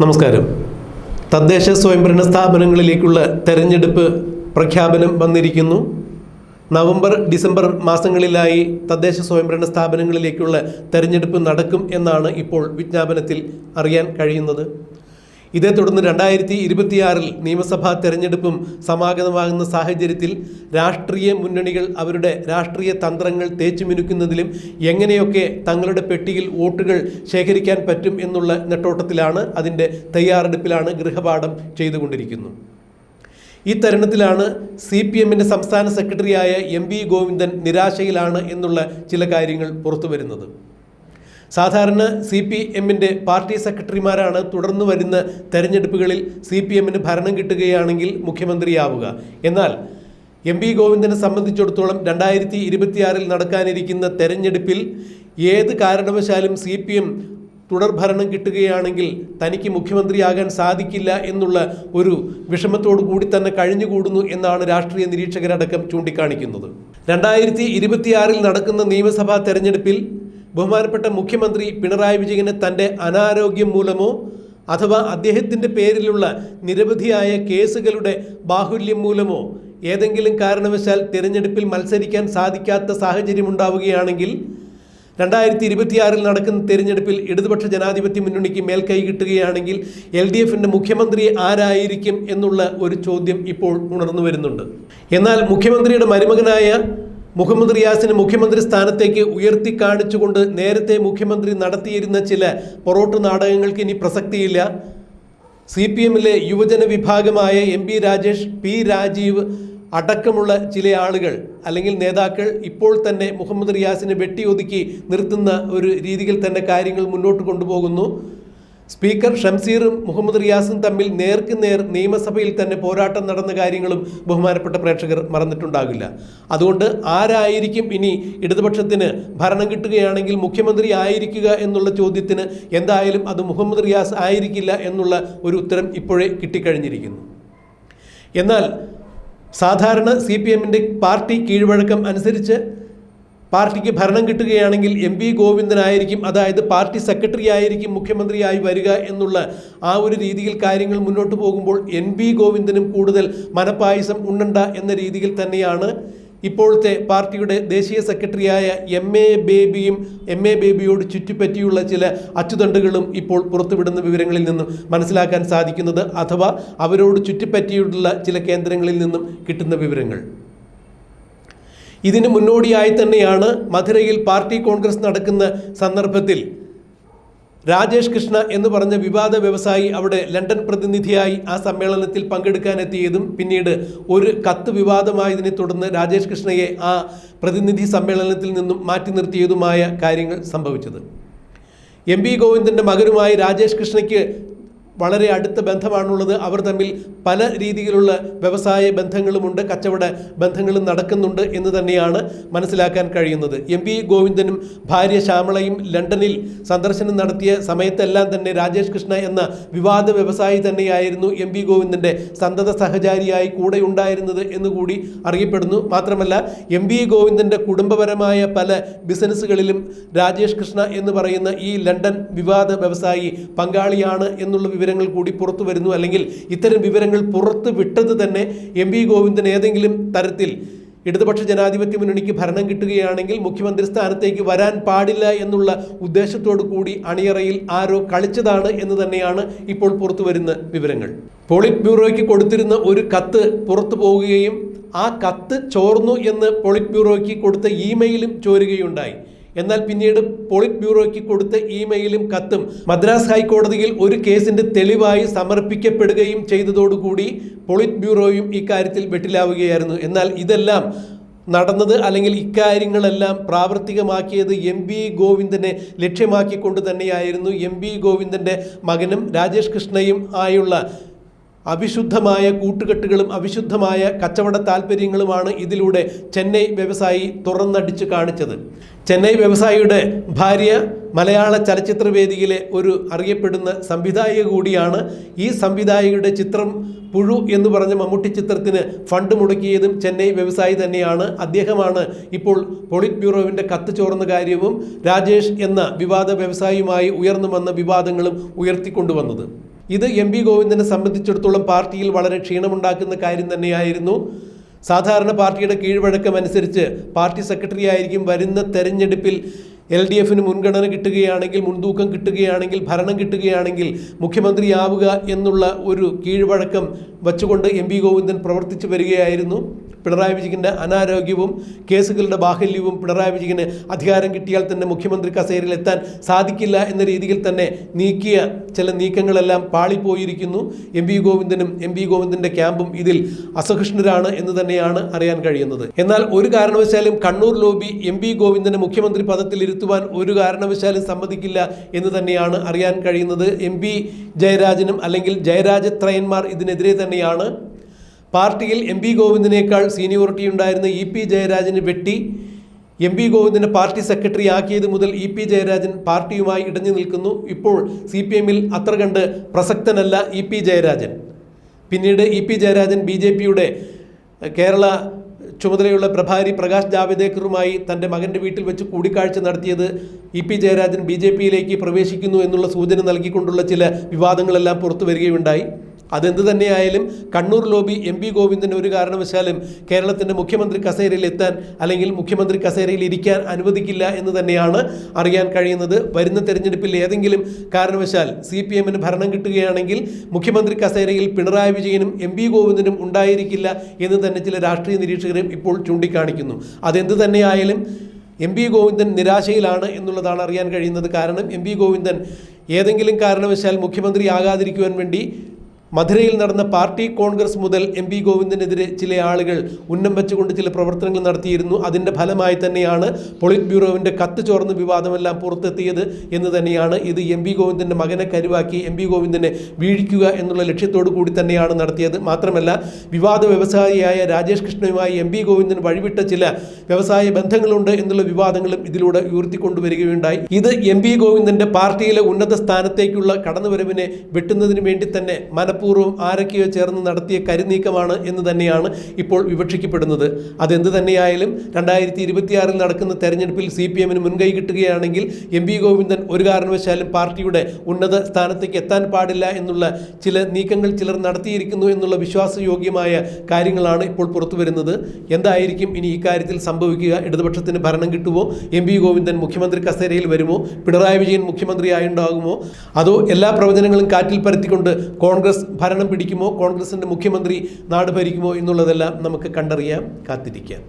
നമസ്കാരം. തദ്ദേശ സ്വയംഭരണ സ്ഥാപനങ്ങളിലേക്കുള്ള തെരഞ്ഞെടുപ്പ് പ്രഖ്യാപനം വന്നിരിക്കുന്നു. നവംബർ ഡിസംബർ മാസങ്ങളിലായി തദ്ദേശ സ്വയംഭരണ സ്ഥാപനങ്ങളിലേക്കുള്ള തെരഞ്ഞെടുപ്പ് നടക്കും എന്നാണ് ഇപ്പോൾ വിജ്ഞാപനത്തിൽ അറിയാൻ കഴിയുന്നത്. ഇതേ തുടർന്ന് രണ്ടായിരത്തി ഇരുപത്തിയാറിൽ നിയമസഭാ തെരഞ്ഞെടുപ്പും സമാഗതമാകുന്ന സാഹചര്യത്തിൽ രാഷ്ട്രീയ മുന്നണികൾ അവരുടെ രാഷ്ട്രീയ തന്ത്രങ്ങൾ തേച്ചുമിനുക്കുന്നതിലും എങ്ങനെയൊക്കെ തങ്ങളുടെ പെട്ടിയിൽ വോട്ടുകൾ ശേഖരിക്കാൻ പറ്റും എന്നുള്ള നെട്ടോട്ടത്തിലാണ് അതിന്റെ തയ്യാറെടുപ്പിലാണ് ഗൃഹപാഠം ചെയ്തുകൊണ്ടിരിക്കുന്നു. ഈ തരുണത്തിലാണ് സി പി എമ്മിന്റെ സംസ്ഥാന സെക്രട്ടറിയായ എം വി ഗോവിന്ദൻ നിരാശയിലാണ് എന്നുള്ള ചില കാര്യങ്ങൾ പുറത്തു വരുന്നത് സാധാരണ സി പി എമ്മിന്റെ പാർട്ടി സെക്രട്ടറിമാരാണ് തുടർന്ന് വരുന്ന തെരഞ്ഞെടുപ്പുകളിൽ സി പി എമ്മിന് ഭരണം കിട്ടുകയാണെങ്കിൽ മുഖ്യമന്ത്രിയാവുക. എന്നാൽ എം പി ഗോവിന്ദനെ സംബന്ധിച്ചിടത്തോളം രണ്ടായിരത്തി ഇരുപത്തിയാറിൽ നടക്കാനിരിക്കുന്ന തെരഞ്ഞെടുപ്പിൽ ഏത് കാരണവശാലും സി പി എം തുടർഭരണം കിട്ടുകയാണെങ്കിൽ തനിക്ക് മുഖ്യമന്ത്രിയാകാൻ സാധിക്കില്ല എന്നുള്ള ഒരു വിഷമത്തോടു കൂടി തന്നെ കഴിഞ്ഞുകൂടുന്നു എന്നാണ് രാഷ്ട്രീയ നിരീക്ഷകരടക്കം ചൂണ്ടിക്കാണിക്കുന്നത്. രണ്ടായിരത്തി ഇരുപത്തിയാറിൽ നടക്കുന്ന നിയമസഭാ തെരഞ്ഞെടുപ്പിൽ ബഹുമാനപ്പെട്ട മുഖ്യമന്ത്രി പിണറായി വിജയന് തന്റെ അനാരോഗ്യം മൂലമോ അഥവാ അദ്ദേഹത്തിന്റെ പേരിലുള്ള നിരവധിയായ കേസുകളുടെ ബാഹുല്യം മൂലമോ ഏതെങ്കിലും കാരണവശാൽ തിരഞ്ഞെടുപ്പിൽ മത്സരിക്കാൻ സാധിക്കാത്ത സാഹചര്യം ഉണ്ടാവുകയാണെങ്കിൽ രണ്ടായിരത്തി ഇരുപത്തിയാറിൽ നടക്കുന്ന തിരഞ്ഞെടുപ്പിൽ ഇടതുപക്ഷ ജനാധിപത്യ മുന്നണിക്ക് മേൽക്കൈ കിട്ടുകയാണെങ്കിൽ എൽ ഡി എഫിന്റെ മുഖ്യമന്ത്രി ആരായിരിക്കും എന്നുള്ള ഒരു ചോദ്യം ഇപ്പോൾ ഉണർന്നു വരുന്നുണ്ട്. എന്നാൽ മുഖ്യമന്ത്രിയുടെ മരുമകനായ മുഹമ്മദ് റിയാസിന് മുഖ്യമന്ത്രി സ്ഥാനത്തേക്ക് ഉയർത്തി കാണിച്ചുകൊണ്ട് നേരത്തെ മുഖ്യമന്ത്രി നടത്തിയിരുന്ന ചില പൊറോട്ട് നാടകങ്ങൾക്ക് ഇനി പ്രസക്തിയില്ല. സി പി എമ്മിലെ യുവജന വിഭാഗമായ M P Rajesh P Rajeev അടക്കമുള്ള ചില ആളുകൾ അല്ലെങ്കിൽ നേതാക്കൾ ഇപ്പോൾ തന്നെ മുഹമ്മദ് റിയാസിനെ വെട്ടിയൊതുക്കി നിർത്തുന്ന ഒരു രീതിയിൽ തന്നെ കാര്യങ്ങൾ മുന്നോട്ട് കൊണ്ടുപോകുന്നു. സ്പീക്കർ ഷംസീറും മുഹമ്മദ് റിയാസും തമ്മിൽ നേർക്ക് നേർ നിയമസഭയിൽ തന്നെ പോരാട്ടം നടന്ന കാര്യങ്ങളും ബഹുമാനപ്പെട്ട പ്രേക്ഷകർ മറന്നിട്ടുണ്ടാകില്ല. അതുകൊണ്ട് ആരായിരിക്കും ഇനി ഇടതുപക്ഷത്തിന് ഭരണം കിട്ടുകയാണെങ്കിൽ മുഖ്യമന്ത്രി ആയിരിക്കുക എന്നുള്ള ചോദ്യത്തിന് എന്തായാലും അത് മുഹമ്മദ് റിയാസ് ആയിരിക്കില്ല എന്നുള്ള ഒരു ഉത്തരം ഇപ്പോഴേ കിട്ടിക്കഴിഞ്ഞിരിക്കുന്നു. എന്നാൽ സാധാരണ സി പി എമ്മിന്റെ പാർട്ടി കീഴ്വഴക്കം അനുസരിച്ച് പാർട്ടിക്ക് ഭരണം കിട്ടുകയാണെങ്കിൽ എം വി ഗോവിന്ദനായിരിക്കും അതായത് പാർട്ടി സെക്രട്ടറി ആയിരിക്കും മുഖ്യമന്ത്രിയായി വരിക എന്നുള്ള ആ ഒരു രീതിയിൽ കാര്യങ്ങൾ മുന്നോട്ട് പോകുമ്പോൾ എൻ വി ഗോവിന്ദനും കൂടുതൽ മനപ്പായസം ഉണ്ണണ്ട എന്ന രീതിയിൽ തന്നെയാണ് ഇപ്പോഴത്തെ പാർട്ടിയുടെ ദേശീയ സെക്രട്ടറിയായ എം എ ബേബിയും എം എ ബേബിയോട് ചുറ്റിപ്പറ്റിയുള്ള ചില അച്ചുതണ്ടുകളും ഇപ്പോൾ പുറത്തുവിടുന്ന വിവരങ്ങളിൽ നിന്നും മനസ്സിലാക്കാൻ സാധിക്കുന്നത് അഥവാ അവരോട് ചുറ്റിപ്പറ്റിയിട്ടുള്ള ചില കേന്ദ്രങ്ങളിൽ നിന്നും കിട്ടുന്ന വിവരങ്ങൾ. ഇതിന് മുന്നോടിയായി തന്നെയാണ് മധുരയിൽ പാർട്ടി കോൺഗ്രസ് നടക്കുന്ന സന്ദർഭത്തിൽ രാജേഷ് കൃഷ്ണ എന്ന് പറഞ്ഞ വിവാദ വ്യവസായി അവിടെ ലണ്ടൻ പ്രതിനിധിയായി ആ സമ്മേളനത്തിൽ പങ്കെടുക്കാനെത്തിയതും പിന്നീട് ഒരു കത്ത് വിവാദമായതിനെ തുടർന്ന് രാജേഷ് കൃഷ്ണയെ ആ പ്രതിനിധി സമ്മേളനത്തിൽ നിന്നും മാറ്റി നിർത്തിയതുമായ കാര്യങ്ങൾ സംഭവിച്ചത്. എം പി ഗോവിന്ദന്റെ മകനുമായി രാജേഷ് കൃഷ്ണയ്ക്ക് വളരെ അടുത്ത ബന്ധമാണുള്ളത്. അവർ തമ്മിൽ പല രീതിയിലുള്ള വ്യവസായ ബന്ധങ്ങളുമുണ്ട്. കച്ചവട ബന്ധങ്ങളും നടക്കുന്നുണ്ട് എന്ന് തന്നെയാണ് മനസ്സിലാക്കാൻ കഴിയുന്നത്. എം പി ഗോവിന്ദനും ഭാര്യ ശ്യാമളയും ലണ്ടനിൽ സന്ദർശനം നടത്തിയ സമയത്തെല്ലാം തന്നെ രാജേഷ് കൃഷ്ണ എന്ന വിവാദ വ്യവസായി തന്നെയായിരുന്നു എം പി ഗോവിന്ദന്റെ സന്തത സഹചാരിയായി കൂടെ ഉണ്ടായിരുന്നത് എന്നുകൂടി അറിയപ്പെടുന്നു. മാത്രമല്ല എം പി ഗോവിന്ദന്റെ കുടുംബപരമായ പല ബിസിനസ്സുകളിലും രാജേഷ് കൃഷ്ണ എന്ന് പറയുന്ന ഈ ലണ്ടൻ വിവാദ വ്യവസായി പങ്കാളിയാണ് എന്നുള്ള വിവരങ്ങൾ കൂടി പുറത്തു വരുന്നു. അല്ലെങ്കിൽ ഇത്തരം വിവരങ്ങൾ പുറത്ത് വിട്ടത് തന്നെ എം വി ഗോവിന്ദൻ ഏതെങ്കിലും തരത്തിൽ ഇടതുപക്ഷ ജനാധിപത്യ മുന്നണിക്ക് ഭരണം കിട്ടുകയാണെങ്കിൽ മുഖ്യമന്ത്രി സ്ഥാനത്തേക്ക് വരാൻ പാടില്ല എന്നുള്ള ഉദ്ദേശത്തോടു കൂടി അണിയറയിൽ ആരോ കളിച്ചതാണ് എന്ന് തന്നെയാണ് ഇപ്പോൾ പുറത്തു വരുന്ന വിവരങ്ങൾ. പോളിറ്റ് ബ്യൂറോയ്ക്ക് കൊടുത്തിരുന്ന ഒരു കത്ത് പുറത്തു പോവുകയും ആ കത്ത് ചോർന്നു എന്ന് പോളിറ്റ് ബ്യൂറോയ്ക്ക് കൊടുത്ത ഇമെയിലും ചോരുകയുണ്ടായി. എന്നാൽ പിന്നീട് പോളിറ്റ് ബ്യൂറോയ്ക്ക് കൊടുത്ത ഇമെയിലും കത്തും മദ്രാസ് ഹൈക്കോടതിയിൽ ഒരു കേസിന്റെ തെളിവായി സമർപ്പിക്കപ്പെടുകയും ചെയ്തതോടുകൂടി പോളിറ്റ് ബ്യൂറോയും ഇക്കാര്യത്തിൽ വെട്ടിലാവുകയായിരുന്നു. എന്നാൽ ഇതെല്ലാം നടന്നത് അല്ലെങ്കിൽ ഇക്കാര്യങ്ങളെല്ലാം പ്രാവർത്തികമാക്കിയത് എം വി ഗോവിന്ദനെ ലക്ഷ്യമാക്കിക്കൊണ്ട് തന്നെയായിരുന്നു. എം വി ഗോവിന്ദന്റെ മകനും രാജേഷ് കൃഷ്ണയും ആയുള്ള അവിശുദ്ധമായ കൂട്ടുകെട്ടുകളും അവിശുദ്ധമായ കച്ചവട താല്പര്യങ്ങളുമാണ് ഇതിലൂടെ ചെന്നൈ വ്യവസായി തുറന്നടിച്ച് കാണിച്ചത്. ചെന്നൈ വ്യവസായിയുടെ ഭാര്യ മലയാള ചലച്ചിത്രവേദിയിലെ ഒരു അറിയപ്പെടുന്ന സംവിധായിക കൂടിയാണ് ഈ സംവിധായികയുടെ ചിത്രം പുഴു എന്ന് പറഞ്ഞ മമ്മൂട്ടി ചിത്രത്തിന് ഫണ്ട് മുടക്കിയതും ചെന്നൈ വ്യവസായി തന്നെയാണ്. അദ്ദേഹമാണ് ഇപ്പോൾ പോളിറ്റ് ബ്യൂറോവിന്റെ കത്ത് ചോർന്ന കാര്യവും രാജേഷ് എന്ന വിവാദ വ്യവസായിയുമായി ഉയർന്നു വന്ന വിവാദങ്ങളും ഉയർത്തിക്കൊണ്ടുവന്നത്. ഇത് എം പി ഗോവിന്ദനെ സംബന്ധിച്ചിടത്തോളം പാർട്ടിയിൽ വളരെ ക്ഷീണമുണ്ടാക്കുന്ന കാര്യം തന്നെയായിരുന്നു. സാധാരണ പാർട്ടിയുടെ കീഴ്വഴക്കം അനുസരിച്ച് പാർട്ടി സെക്രട്ടറി ആയിരിക്കും വരുന്ന തെരഞ്ഞെടുപ്പിൽ എൽ ഡി എഫിന് മുൻഗണന കിട്ടുകയാണെങ്കിൽ മുൻതൂക്കം കിട്ടുകയാണെങ്കിൽ ഭരണം കിട്ടുകയാണെങ്കിൽ മുഖ്യമന്ത്രിയാവുക എന്നുള്ള ഒരു കീഴ്വഴക്കം വച്ചുകൊണ്ട് എം പി ഗോവിന്ദൻ പ്രവർത്തിച്ചു വരികയായിരുന്നു. പിണറായി വിജയന്റെ അനാരോഗ്യവും കേസുകളുടെ ബാഹല്യവും പിണറായി വിജയന് അധികാരം കിട്ടിയാൽ തന്നെ മുഖ്യമന്ത്രി കസേരയിൽ എത്താൻ സാധിക്കില്ല എന്ന രീതിയിൽ തന്നെ നീക്കിയ ചില നീക്കങ്ങളെല്ലാം പാളിപ്പോയിരിക്കുന്നു. എം വി ഗോവിന്ദനും എം വി ഗോവിന്ദന്റെ ക്യാമ്പും ഇതിൽ അസഹിഷ്ണുരാണ് എന്ന് തന്നെയാണ് അറിയാൻ കഴിയുന്നത്. എന്നാൽ ഒരു കാരണവശാലും കണ്ണൂർ ലോബി എം വി ഗോവിന്ദനെ മുഖ്യമന്ത്രി പദത്തിൽ ഇരുത്തുവാൻ ഒരു കാരണവശാലും സമ്മതിക്കില്ല എന്ന് തന്നെയാണ് അറിയാൻ കഴിയുന്നത്. എം ജയരാജനും അല്ലെങ്കിൽ ജയരാജത്രയന്മാർ ഇതിനെതിരെ തന്നെയാണ് പാർട്ടിയിൽ എം പി ഗോവിന്ദനേക്കാൾ സീനിയോറിറ്റി ഉണ്ടായിരുന്ന ഇ പി ജയരാജന് വെട്ടി എം പി ഗോവിന്ദനെ പാർട്ടി സെക്രട്ടറി ആക്കിയത് മുതൽ ഇ പി ജയരാജൻ പാർട്ടിയുമായി ഇടഞ്ഞു നിൽക്കുന്നു. ഇപ്പോൾ സി പി എമ്മിൽ അത്ര കണ്ട് പ്രസക്തനല്ല ഇ പി ജയരാജൻ. പിന്നീട് E P Jayarajan B J പിയുടെ കേരള ചുമതലയുള്ള പ്രഭാരി പ്രകാശ് ജാവദേക്കറുമായി തന്റെ മകന്റെ വീട്ടിൽ വെച്ച് കൂടിക്കാഴ്ച നടത്തിയത് E P Jayarajan B J പിയിലേക്ക് പ്രവേശിക്കുന്നു എന്നുള്ള സൂചന നൽകിക്കൊണ്ടുള്ള ചില വിവാദങ്ങളെല്ലാം പുറത്തു വരികയുണ്ടായി. അതെന്ത് തന്നെയായാലും Kannur lobby M P Govindan ഒരു കാരണവശാലും കേരളത്തിന്റെ മുഖ്യമന്ത്രി കസേരയിൽ എത്താൻ അല്ലെങ്കിൽ മുഖ്യമന്ത്രി കസേരയിൽ ഇരിക്കാൻ അനുവദിക്കില്ല എന്ന് തന്നെയാണ് അറിയാൻ കഴിയുന്നത്. വരുന്ന തെരഞ്ഞെടുപ്പിൽ ഏതെങ്കിലും കാരണവശാൽ സി പി എമ്മിന് ഭരണം കിട്ടുകയാണെങ്കിൽ മുഖ്യമന്ത്രി കസേരയിൽ പിണറായി വിജയനും എം പി ഗോവിന്ദനും ഉണ്ടായിരിക്കില്ല എന്ന് തന്നെ ചില രാഷ്ട്രീയ നിരീക്ഷകരും ഇപ്പോൾ ചൂണ്ടിക്കാണിക്കുന്നു. അതെന്ത് തന്നെയായാലും എം പി ഗോവിന്ദൻ നിരാശയിലാണ് എന്നുള്ളതാണ് അറിയാൻ കഴിയുന്നത്. കാരണം എം പി ഗോവിന്ദൻ ഏതെങ്കിലും കാരണവശാൽ മുഖ്യമന്ത്രിയാകാതിരിക്കുവാൻ വേണ്ടി മധുരയിൽ നടന്ന പാർട്ടി കോൺഗ്രസ് മുതൽ എം പി ഗോവിന്ദനെതിരെ ചില ആളുകൾ ഉന്നം വെച്ചുകൊണ്ട് ചില പ്രവർത്തനങ്ങൾ നടത്തിയിരുന്നു. അതിന്റെ ഫലമായി തന്നെയാണ് പൊളിറ്റ് ബ്യൂറോവിന്റെ കത്ത് ചോർന്ന വിവാദമെല്ലാം പുറത്തെത്തിയത് എന്ന് തന്നെയാണ് ഇത് എം പി ഗോവിന്ദന്റെ മകനെ കരുവാക്കി എം പി ഗോവിന്ദനെ വീഴിക്കുക എന്നുള്ള ലക്ഷ്യത്തോടു കൂടി തന്നെയാണ് നടത്തിയത്. മാത്രമല്ല വിവാദ വ്യവസായിയായ രാജേഷ് കൃഷ്ണയുമായി എം പി ഗോവിന്ദൻ വഴിവിട്ട ചില വ്യവസായ ബന്ധങ്ങളുണ്ട് എന്നുള്ള വിവാദങ്ങളും ഇതിലൂടെ ഉയർത്തിക്കൊണ്ടുവരികയുണ്ടായി. ഇത് എം പി ഗോവിന്ദന്റെ പാർട്ടിയിലെ ഉന്നത സ്ഥാനത്തേക്കുള്ള കടന്നുവരവിനെ വെട്ടുന്നതിന് വേണ്ടി തന്നെ മനഃപൂർവം ആരൊക്കെയോ ചേർന്ന് നടത്തിയ കരുനീക്കമാണ് എന്ന് തന്നെയാണ് ഇപ്പോൾ വിവക്ഷിക്കപ്പെടുന്നത്. അതെന്ത് തന്നെയായാലും രണ്ടായിരത്തി ഇരുപത്തിയാറിൽ നടക്കുന്ന തെരഞ്ഞെടുപ്പിൽ സി പി എമ്മിന് മുൻകൈ കിട്ടുകയാണെങ്കിൽ എം പി ഗോവിന്ദൻ ഒരു കാരണവശാലും പാർട്ടിയുടെ ഉന്നത സ്ഥാനത്തേക്ക് എത്താൻ പാടില്ല എന്നുള്ള ചില നീക്കങ്ങൾ ചിലർ നടത്തിയിരിക്കുന്നു എന്നുള്ള വിശ്വാസയോഗ്യമായ കാര്യങ്ങളാണ് ഇപ്പോൾ പുറത്തു വരുന്നത് എന്തായിരിക്കും ഇനി ഈ കാര്യത്തിൽ സംഭവിക്കുക? ഇടതുപക്ഷത്തിന് ഭരണം കിട്ടുമോ എം പി ഗോവിന്ദൻ മുഖ്യമന്ത്രി കസേരയിൽ വരുമോ? പിണറായി വിജയൻ മുഖ്യമന്ത്രിയായുണ്ടാകുമോ? അതോ എല്ലാ പ്രവചനങ്ങളും കാറ്റിൽ പരത്തിക്കൊണ്ട് കോൺഗ്രസ് ഭരണം പിടിക്കുമോ? കോൺഗ്രസിന്റെ മുഖ്യമന്ത്രി നാട് ഭരിക്കുമോ എന്നുള്ളതെല്ലാം നമുക്ക് കണ്ടറിയാം കാത്തിരിക്കാം.